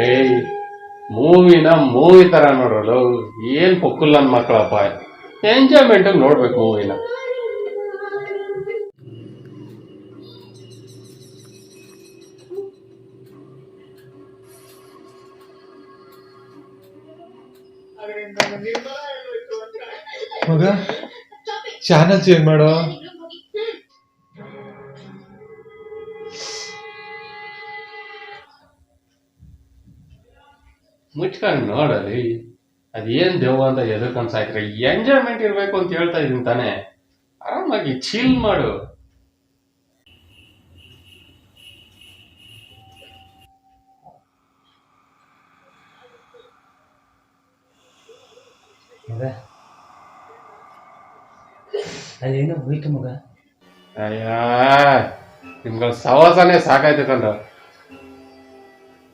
ಏಯ್, ಮೂವಿನ ಮೂವಿ ತರ ನೋಡೋಲ್ಲ ಏನು ಪೊಕ್ಕುಲ್ ನನ್ ಮಕ್ಕಳಪ್ಪ ಎಂಜಾಯ್ಮೆಂಟ್ ನೋಡ್ಬೇಕು ಮೂವಿನ. ಮಗ ಚಾನಲ್ ಚೇಂಜ್ ಮಾಡೋ. ಮುಚ್ಕೊಂಡು ನೋಡಲಿ ಅದೇನ್ ದೆವ್ವ ಅಂತ ಎದಕ್ಕಂತ ಸಾಕ್ರೆ ಎಂಜಾಯ್ಮೆಂಟ್ ಇರ್ಬೇಕು ಅಂತ ಹೇಳ್ತಾ ಇದೀನಿ ತಾನೆ. ಆರಾಮಾಗಿ ಚೀಲ್ ಮಾಡು. ಅಲ್ಲೇನೋ ಹೋಯ್ತು ಮಗ. ಅಯ್ಯ ನಿಮ್ಗಳ ಸವಾಸನೆ ಸಾಕಾಯ್ತು ಕಂಡ್ರ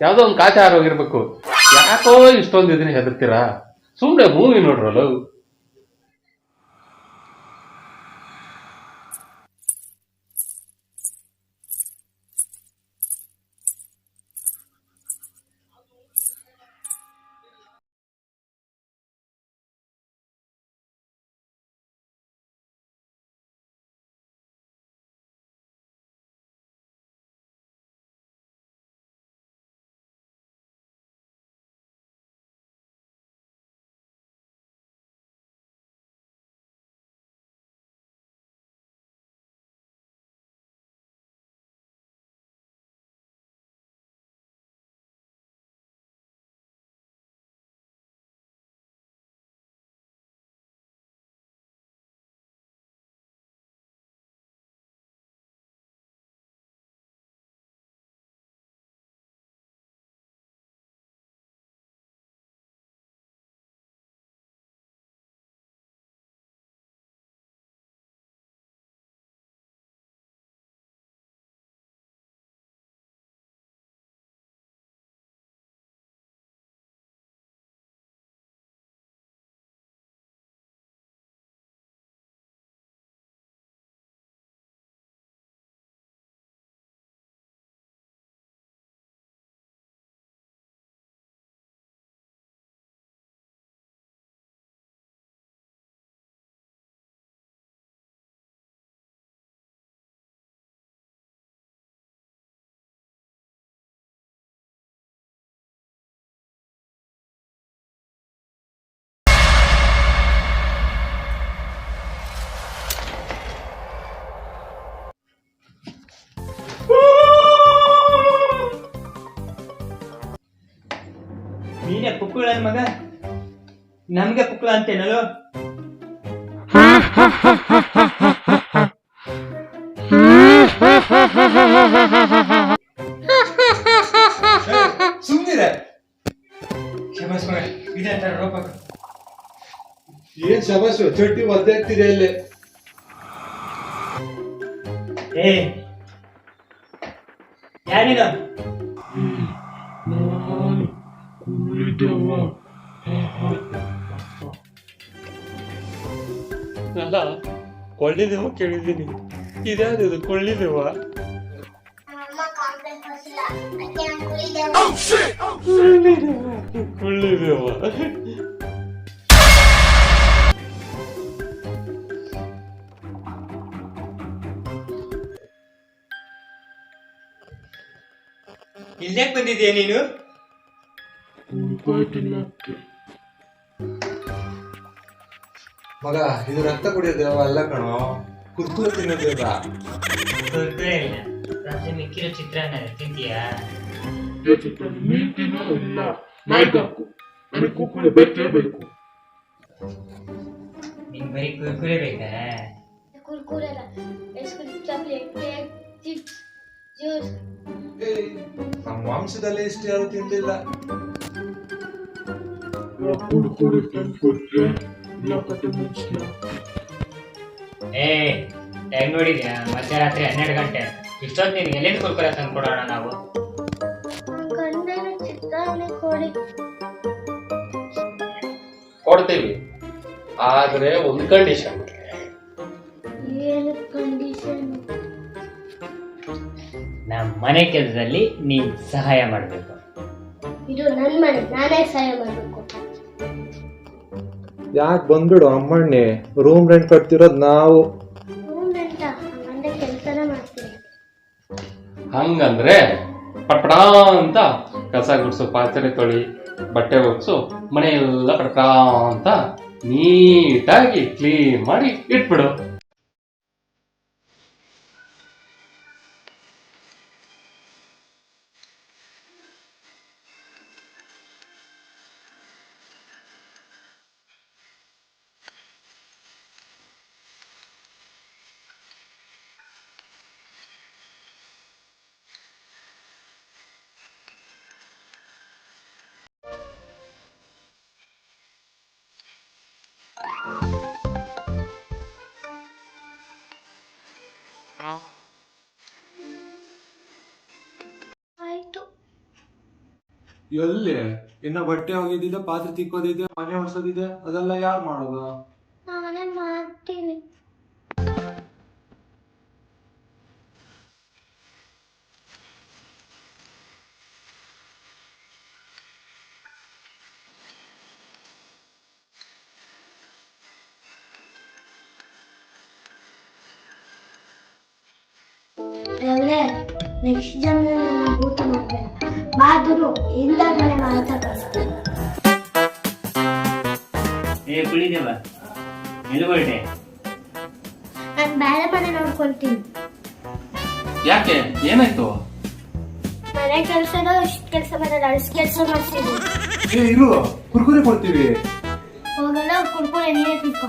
ಯಾವುದೋ ಒಂದು ಕಾಚೆ ಆರೋಗಿರ್ಬೇಕು ಯಾಕೋ ಇಷ್ಟೊಂದು ಇದನ್ನ ಹೆದರ್ತೀರಾ? ಸುಮ್ನೆ ಮೂವಿ ನೋಡ್ರಲ್ಲ ನೀನೇ ಪುಕ್ಕುಳ ಮಗ? ನಮ್ಗೆ ಪುಕ್ಕುಳ ಅಂತೇನಲ್ಲೋ? ಸುಮ್ಮನಿರೆ ಶಬಾಸ್ ಮಗ ಇದೆ ಅಂತ ರೋಪ ಏನ್ ಶಬಾಸು ಚಡ್ಡಿ ಒದ್ದಾಗ್ತಿದೆ ಇಲ್ಲಿ ಏ ಯಾರಿನ ಅಲ್ಲ ಕೊಳ್ಳಿದೇವ ಕೇಳಿದ್ದೀನಿ ಇದ್ಯಾವ್ದು ಕೊಳ್ಳಿದೇವ ಅಮ್ಮ ಕಾಂಪ್ಲೆಕ್ಸ್ ಹೊಸಿಲ್ಲ ಅದಕ್ಕೆ ನಾನು ಕುಳಿದೆ ಕೊಳ್ಳಿದೇವ ಇಲ್ಯಾಕ್ ಬಂದಿದ್ಯಾ ನೀನು ಮಗ ಇದು ರಕ್ತ ಕುಡಿಯೋ ದೇವ ಅಲ್ಲ ಕಣೋ. ಕುರ್ಕುರೆ ತಿನ್ನೋದೇವ ಕುರ್ಕುರೆ ಇಲ್ಲ ರಾತ್ರಿ ಮಿಕ್ಕಿರೋ ಚಿತ್ರಾನ್ನ ತಿಂತೀಯಾ? ನಿಂಗೆ ಬರೀ ಕುರ್ಕುರೆ ಬೇಕಾ? ಕುರ್ಕುರೆ ಅಲ್ಲ ice cream chocolate cake chips. Juice ನಮ್ಮ ವಂಶದಲ್ಲಿ ಇಷ್ಟು ಯಾರು ತಿಂದಿಲ್ಲ. ಏ ಟೈಮ್ ನೋಡಿದ್ಯಾ? ಮಧ್ಯರಾತ್ರಿ ಹನ್ನೆರಡು ಗಂಟೆ. ಇಷ್ಟೊತ್ತು ನಿನ್ಗೆ ಎಲ್ಲಿಂದ ಕುರ್ಕುರೆ ತಂದು ಕೊಡೋಣ ನಾವು ಕೊಡಿ. ಕೊಡ್ತೀವಿ. ಆದ್ರೆ ಒಂದು ಕಂಡೀಷನ್ ಮನೆ ಕೆಲಸದಲ್ಲಿ ನೀವು ಸಹಾಯ ಮಾಡಬೇಕು. ಇದು ನನ್ನ ಮನೆ ನಾನೇ ಸಹಾಯ ಮಾಡಬೇಕು. ಯಾಕೆ ಬಂದ್ಬಿಡು ಅಮ್ಮಣ್ಣೆ? ರೂಮ್ ರೆಂಟ್ ಕಟ್ತಿರೋದು ನಾವು. ಹಂಗಂದ್ರೆ ಕೆಲಸನ ಮಾಡ್ತೀನಿ ಹಂಗಂದ್ರೆ ಪಟ್ಪಡ ಅಂತ ಕಸ ಗುಡ್ಸು ಪಾತ್ರೆ ತೊಳಿ ಬಟ್ಟೆ ಒಗ್ಸು ಮನೆಯೆಲ್ಲ ಪಟ್ಪಡ ಅಂತ ನೀಟಾಗಿ ಕ್ಲೀನ್ ಮಾಡಿ ಇಟ್ಬಿಡು. ಎಲ್ಲಿ? ಇನ್ನ ಬಟ್ಟೆ ಒಗೆದಿದೆ ಪಾತ್ರೆ ತಿಕ್ಕೋದಿದೆ ಮನೆ ಒರ್ಸೋದಿದೆ ಅದೆಲ್ಲ ಯಾರು ಮಾಡೋದು? ಮಾಡ್ತೀನಿ. ನೆಕ್ಸ್ಟ್ ಜನ ಭೂತ ನೋಡ್ಬೇಡ ಬಾದ್ರು ಇಲ್ಲ ಮನೆ ಮಾತಾಡ್ತಾರೆ ಏ ಕುಳಿದೇವ ನಾನು ಬೇರೆ ಮನೆ ನೋಡ್ಕೊಳ್ತೀನಿ. ಯಾಕೆ? ಏನಾಯ್ತು? ಮನೆ ಕೆಲಸನೋ ಇಷ್ಟು ಕೆಲಸ ಬರಲ್ಲ ಅಳಿಸ್ ಕೆಲಸ ಮಾಡ್ತೀನಿ ಏ ಇರು ಕುರ್ಕುರೆ ಕೊಡ್ತೀವಿ. ಹೋಗಲ್ಲ ಕುರ್ಕುರೆ ನೀನೇ ತಿಳ್ಕೊ